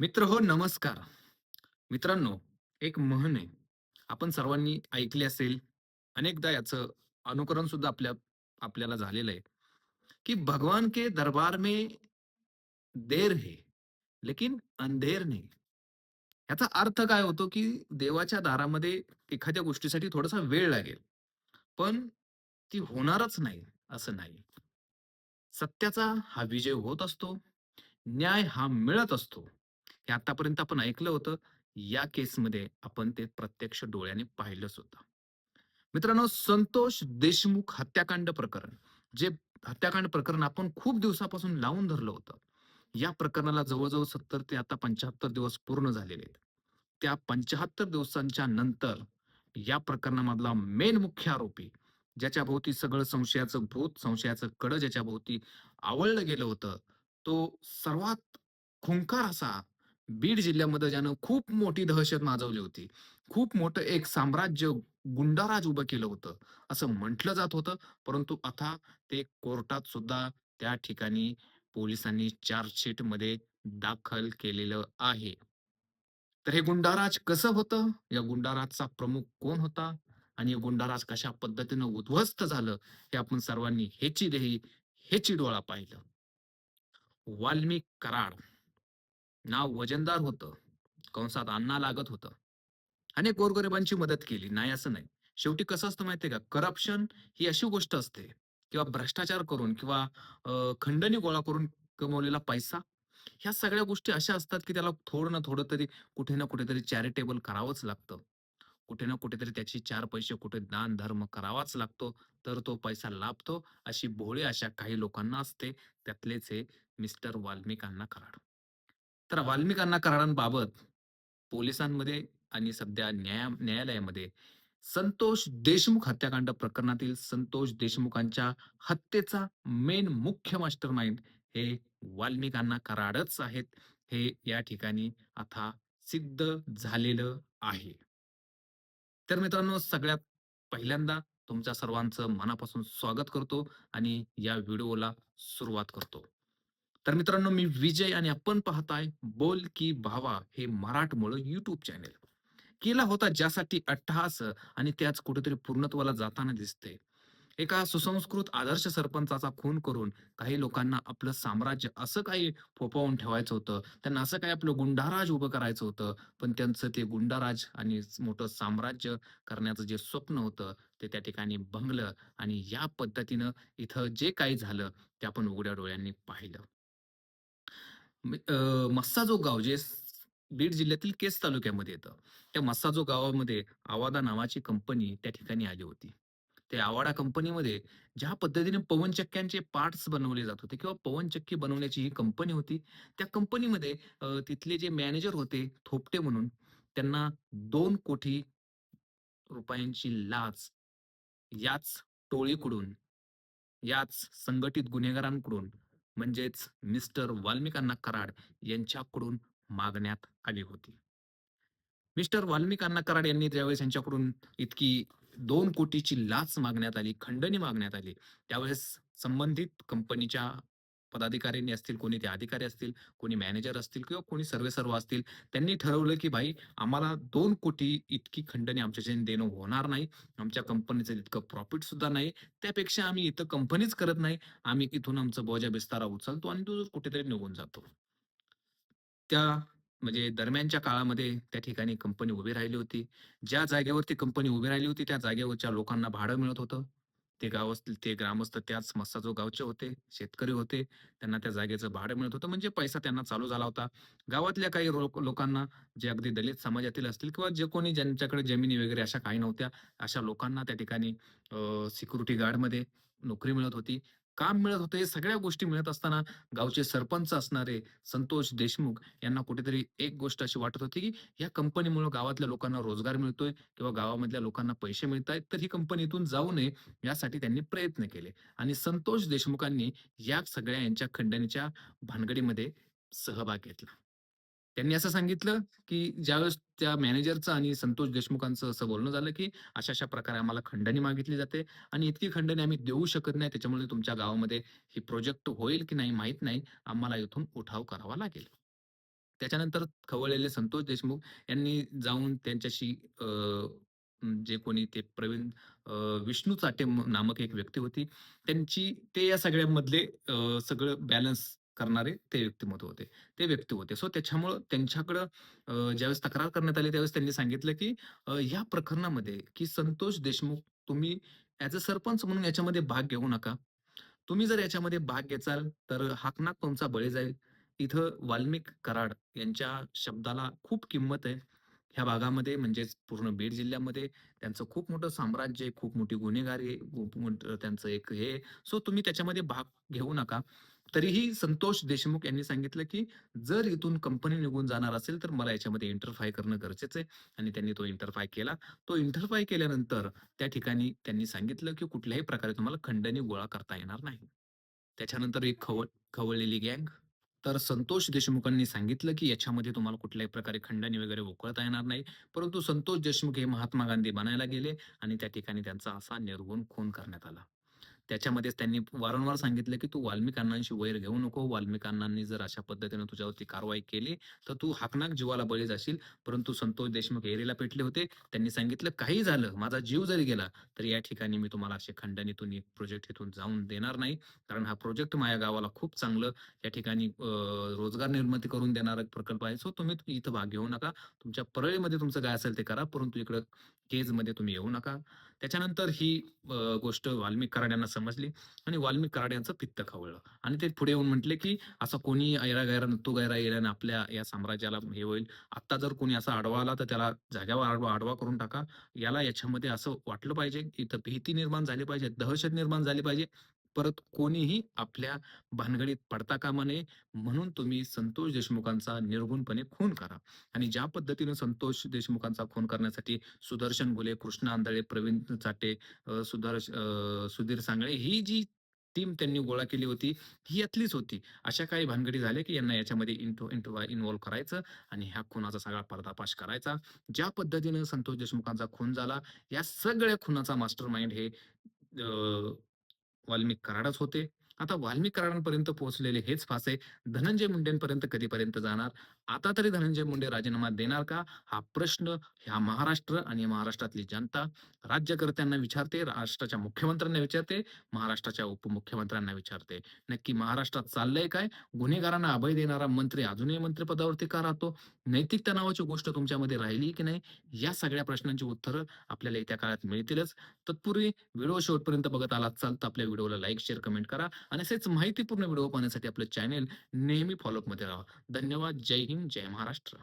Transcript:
मित्र हो नमस्कार. मित्रांनो, एक म्हण आहे. आपण सर्वांनी ऐकली असेल. अनेकदा याचं अनुकरण सुद्धा आपल्या आपल्याला झालेलं आहे, की भगवान के दरबार में देर है, लेकिन अंधेर नहीं. याचा अर्थ काय होतो, की देवाच्या दारामध्ये एखाद्या गोष्टीसाठी थोडासा वेळ लागेल. पण ती होणारच नाही, असं नाही. सत्याचा हा विजय होत असतो. न्याय हा मिळत असतो. हे आतापर्यंत आपण ऐकलं होतं. या केसमध्ये आपण ते प्रत्यक्ष डोळ्याने पाहिलंच होतं. मित्रांनो, संतोष देशमुख हत्याकांड प्रकरण, जे हत्याकांड प्रकरण आपण खूप दिवसापासून लावून धरलं होतं. या प्रकरणाला जवळ-जवळ 70 ते आता 75 दिवस पूर्ण झालेले आहेत. त्या 75 दिवसांच्या नंतर या प्रकरणामधला मेन मुख्य आरोपी, ज्याच्या भोवती सगळं संशयाचं भूत, संशयाचं कड ज्याच्या भोवती आवळलं गेलं होतं, तो सर्वात खुंकार असा बीड जिल्ह्यामध्ये ज्यानं खूप मोठी दहशत माजवली होती. खूप मोठं एक साम्राज्य, गुंडाराज उभं केलं होतं, असं म्हटलं जात होतं. परंतु आता ते कोर्टात सुद्धा त्या ठिकाणी पोलिसांनी चार्जशीटमध्ये दाखल केलेलं आहे. तर हे गुंडाराज कसं होतं? या गुंडाराजचा प्रमुख कोण होता? आणि गुंडाराज कशा पद्धतीनं उद्ध्वस्त झालं? हे आपण सर्वांनी हेची देही, हेची डोळा पाहिलं. वाल्मिक कराड. नाव वजनदार होतं. कंसात अन्ना लागत होतं. अनेक गोरगरिबांची मदत केली, नाही असं नाही. शेवटी कसं असतं माहितीये का? करप्शन ही अशी गोष्ट असते किंवा भ्रष्टाचार करून किंवा खंडणी गोळा करून कमवलेला पैसा, ह्या सगळ्या गोष्टी अशा असतात, की त्याला थोडं ना थोडं तरी, कुठे ना कुठेतरी चॅरिटेबल करावंच लागतं. कुठे ना कुठेतरी त्याची चार पैसे कुठे दान-धर्म करावाच लागतो, तर तो पैसा लाभतो. अशी भोळी अशा काही लोकांना असते. त्यातलेच हे मिस्टर वाल्मिकांना कराड. तर वाल्मिकांना करारांबाबत कराडांबाबत पोलिसांमध्ये आणि सध्या न्याया न्यायालयामध्ये संतोष देशमुख हत्याकांड प्रकरणातील संतोष देशमुखांच्या हत्येचा मेन मुख्य मास्टर माइंड हे वाल्मिकांना कराडच आहेत. हे या ठिकाणी आता सिद्ध झालेलं आहे. तर मित्रांनो, सगळ्यात पहिल्यांदा तुमच्या सर्वांचं मनापासून स्वागत करतो आणि या व्हिडिओला सुरुवात करतो. तर मित्रांनो, मी विजय आणि आपण पाहताय बोल की भावा हे मराठमोळं युट्यूब चॅनेल. केला होता ज्यासाठी अट्टहास आणि त्याच कुठेतरी पूर्णत्वाला जाताना दिसते. एका सुसंस्कृत आदर्श सरपंचाचा खून करून काही लोकांना आपलं साम्राज्य असं काही फोपावून ठेवायचं होतं. त्यांना असं काही आपलं गुंडाराज उभं करायचं होतं. पण त्यांचं ते गुंडाराज आणि मोठं साम्राज्य करण्याचं जे स्वप्न होतं, ते त्या ठिकाणी भंगलं आणि या पद्धतीनं इथं जे काही झालं, ते आपण उघड्या डोळ्यांनी पाहिलं. मस्साजो गाव जे बीड जिल्ह्यातील केस तालुक्यामध्ये येतं. त्या मस्साजो गावामध्ये आवादा नावाची कंपनी त्या ठिकाणी आली होती. त्या आवाडा कंपनीमध्ये ज्या पद्धतीने पवनचक्क्यांचे पार्ट्स बनवले जात होते किंवा पवनचक्की बनवण्याची ही कंपनी होती. त्या कंपनीमध्ये तिथले जे मॅनेजर होते थोपटे म्हणून, त्यांना दोन कोटी रुपयांची लाच याच टोळीकडून, याच संघटित गुन्हेगारांकडून म्हणजेच मिस्टर वाल्मिकांना कराड यांच्याकडून मागण्यात आली होती. मिस्टर वाल्मिकांना कराड यांनी ज्यावेळेस यांच्याकडून इतकी दोन कोटीची लाच मागण्यात आली, खंडणी मागण्यात आली, त्यावेळेस संबंधित कंपनीच्या पदाधिकाऱ्यांनी असतील, कोणी ते अधिकारी असतील, कोणी मॅनेजर असतील किंवा कोणी सर्वे सर्व असतील, त्यांनी ठरवलं की भाई आम्हाला दोन कोटी इतकी खंडणी आमच्या देणं होणार नाही. आमच्या कंपनीचं इतकं प्रॉफिट सुद्धा नाही. त्यापेक्षा आम्ही इथं कंपनीच करत नाही. आम्ही इथून आमचा बोजा-बिस्तारा उचलतो आणि तो कुठेतरी निघून जातो. त्या म्हणजे दरम्यानच्या काळामध्ये त्या ठिकाणी कंपनी उभी राहिली होती. ज्या जागेवरती कंपनी उभी राहिली होती, त्या जागेवरच्या लोकांना भाडं मिळत होतं. ते गावस्थ ते ग्रामस्थ त्याच मस्साजोग गावचे होते, शेतकरी होते. त्यांना त्या जागेचं भाडं मिळत होतं, म्हणजे पैसा त्यांना चालू झाला होता. गावातल्या काही लोक लोकांना, जे अगदी दलित समाजातील असतील किंवा जे कोणी ज्यांच्याकडे जमिनी वगैरे अशा काही नव्हत्या, अशा लोकांना त्या ठिकाणी सिक्युरिटी गार्डमध्ये नोकरी मिळत होती, काम मिळत होतं. हे सगळ्या गोष्टी मिळत असताना गावचे सरपंच असणारे संतोष देशमुख यांना कुठेतरी एक गोष्ट अशी वाटत होती, की या कंपनीमुळं गावातल्या लोकांना रोजगार मिळतोय किंवा गावामधल्या लोकांना पैसे मिळतायत, तर ही कंपनी इथून जाऊ नये यासाठी त्यांनी प्रयत्न केले आणि संतोष देशमुखांनी या सगळ्या यांच्या खंडणीच्या भानगडीमध्ये सहभाग घेतला. त्यांनी असं सांगितलं, की ज्यावेळेस त्या मॅनेजरचं आणि संतोष देशमुखांचं असं बोलणं झालं, की अशा-अशा प्रकारे आम्हाला खंडणी मागितली जाते आणि इतकी खंडणी आम्ही देऊ शकत नाही. त्याच्यामुळे तुमच्या गावामध्ये हे प्रोजेक्ट होईल की नाही माहीत नाही. आम्हाला इथून उठाव करावा लागेल. त्याच्यानंतर खवळलेले संतोष देशमुख यांनी जाऊन त्यांच्याशी अं, जे कोणी ते प्रवीण विष्णू चाटे नामक एक व्यक्ती होती. त्यांची ते या सगळ्यांमधले सगळं बॅलन्स करणारे ते व्यक्तिमत्व होते. ते व्यक्ती होते. सो त्याच्यामुळं त्यांच्याकडं ज्यावेळेस तक्रार करण्यात आली त्यावेळेस त्यांनी सांगितलं, की या ह्या प्रकरणामध्ये की संतोष देशमुख तुम्ही ऍज अ सरपंच म्हणून याच्यामध्ये भाग घेऊ नका. तुम्ही जर याच्यामध्ये भाग घेचाल, तर हाकनाक तुमचा बळी जाईल. इथं वाल्मिक कराड यांच्या शब्दाला खूप किंमत आहे. ह्या भागामध्ये म्हणजेच पूर्ण बीड जिल्ह्यामध्ये त्यांचं खूप मोठं साम्राज्य खूप मोठी गुन्हेगारी त्यांचं एक हे सो तुम्ही त्याच्यामध्ये भाग घेऊ नका. तरीही संतोष देशमुख यांनी सांगितलं, की जर इथून कंपनी निघून जाणार असेल, तर मला याच्यामध्ये इंटरफाय करणं गरजेचं आहे आणि त्यांनी तो इंटरफाय केला. तो इंटरफाय केल्यानंतर त्या ठिकाणी त्यांनी सांगितलं, की कुठल्याही प्रकारे तुम्हाला खंडणी गोळा करता येणार नाही. त्याच्यानंतर एक खवळ खवळलेली गँग. तर संतोष देशमुखांनी सांगितलं, की याच्यामध्ये तुम्हाला कुठल्याही प्रकारे खंडणी वगैरे उकळता येणार नाही. परंतु संतोष देशमुख हे महात्मा गांधी बनायला गेले आणि त्या ठिकाणी त्यांचा असा निर्गुण खून करण्यात आला. त्याच्यामध्येच त्यांनी वारंवार सांगितलं, की "तू वाल्मिकांनांशी वैर घेऊ नको. वाल्मिकांनांनी जर अशा पद्धतीने तुझ्यावरती कारवाई केली, तर तू हाकनाक जीवाला बळी जाशील." परंतु संतोष देशमुख एरीला पेटले होते. त्यांनी सांगितलं, काही झालं, माझा जीव जरी गेला, तर या ठिकाणी मी तुम्हाला असे खंडणीतून एक प्रोजेक्ट इथून जाऊन देणार नाही. कारण हा प्रोजेक्ट माझ्या गावाला खूप चांगलं या ठिकाणी रोजगार निर्मिती करून देणारा प्रकल्प आहे. सो तुम्ही इथं भाग घेऊ नका. तुमच्या परळीमध्ये तुमचं काय असेल ते करा, परंतु इकडं केजमध्ये तुम्ही येऊ नका." त्याच्यानंतर ही गोष्ट वाल्मिक कराड्यांना समजली आणि वाल्मिक कराड यांचं पित्त खवळलं आणि ते पुढे येऊन म्हटले, की "असा कोणी ऐरा-गैरा, नत्थू-गैरा येईल्याने आपल्या या साम्राज्याला हे होईल. आत्ता जर कोणी असा आडवा आला, तर त्याला जाग्यावर आडवा आडवा करून टाका. याला याच्यामध्ये असं वाटलं पाहिजे, की इथं भीती निर्माण झाली पाहिजे, दहशत निर्माण झाली पाहिजे. परत कोणीही आपल्या भानगडीत पडता कामा नये. म्हणून तुम्ही संतोष देशमुखांचा निर्गुणपणे खून करा." आणि ज्या पद्धतीने संतोष देशमुखांचा खून करण्यासाठी सुदर्शन घुले, कृष्ण आंधळे, प्रवीण चाटे, सुदर्श सुधीर सांगळे ही जी टीम त्यांनी गोळा केली होती, ही यातलीच होती. अशा काही भानगडी झाल्या, की यांना याच्यामध्ये इंटो इंटो इन्व्हॉल्व करायचं आणि ह्या खुनाचा सगळा पर्दापाश करायचा. ज्या पद्धतीनं संतोष देशमुखांचा खून झाला, या सगळ्या खुनाचा मास्टर माइंड हे वाल्मिक कराडच होते. आता वाल्मिकरांपर्यंत पोहोचलेले हेच फासे धनंजय मुंडेंपर्यंत कधीपर्यंत जाणार? आता तरी धनंजय मुंडे राजीनामा देणार का? हा प्रश्न ह्या महाराष्ट्र आणि महाराष्ट्रातली जनता राज्यकर्त्यांना विचारते, राष्ट्राच्या मुख्यमंत्र्यांना विचारते, महाराष्ट्राच्या उपमुख्यमंत्र्यांना विचारते. नक्की महाराष्ट्रात चाललंय काय? गुन्हेगारांना अभय देणारा मंत्री अजूनही मंत्रिपदावरती का राहतो? नैतिक तणावाची गोष्ट तुमच्यामध्ये राहिली की नाही? या सगळ्या प्रश्नांची उत्तरं आपल्याला येत्या काळात मिळतीलच. तत्पूर्वी व्हिडिओ शेवटपर्यंत बघत आलात चालतं तर आपल्या व्हिडिओला लाईक, शेअर, कमेंट करा आणि असेच माहितीपूर्ण व्हिडिओ पाहण्यासाठी आपलं चॅनेल नेहमी फॉलोअपमध्ये राहा. धन्यवाद. जय हिंद, जय महाराष्ट्र.